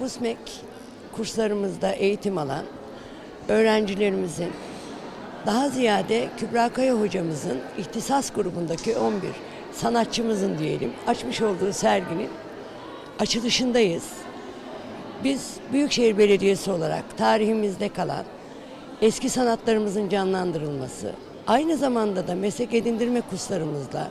BUSMEK kurslarımızda eğitim alan öğrencilerimizin daha ziyade Kübra Kaya hocamızın ihtisas grubundaki 11 sanatçımızın diyelim açmış olduğu serginin açılışındayız. Biz Büyükşehir Belediyesi olarak tarihimizde kalan eski sanatlarımızın canlandırılması, aynı zamanda da meslek edindirme kurslarımızla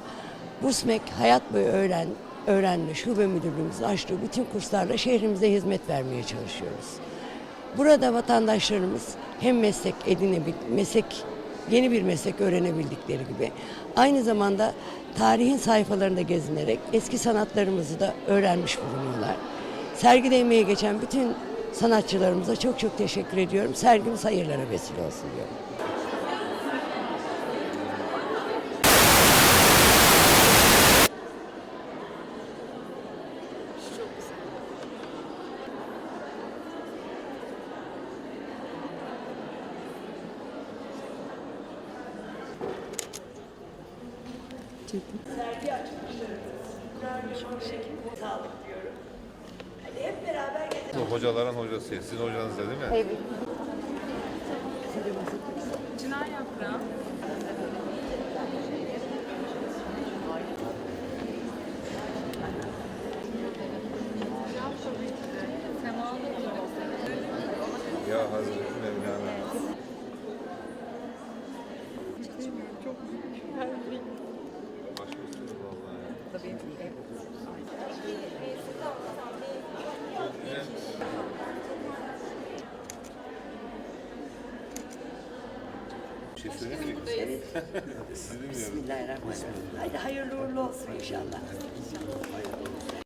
BUSMEK Hayat Boyu Öğren, Öğrenme Şube Müdürlüğümüzün açtığı bütün kurslarla şehrimize hizmet vermeye çalışıyoruz. Burada vatandaşlarımız hem meslek edinebil, meslek yeni bir meslek öğrenebildikleri gibi aynı zamanda tarihin sayfalarında gezinerek eski sanatlarımızı da öğrenmiş bulunuyorlar. Sergide emeği geçen bütün sanatçılarımıza çok çok teşekkür ediyorum. Sergimiz hayırlara vesile olsun diyorum. Sergi açılışlarımız, sağlık diyorum. Hadi hep beraber gidelim. Bu hocaların hocası. Sizin hocanız da değil mi? Evet. Çınar yaprağı. Ya Hazreti Bir şey söyleyeyim mi? Sizi dinliyorum. Bismillahirrahmanirrahim. Haydi hayırlı uğurlu olsun inşallah.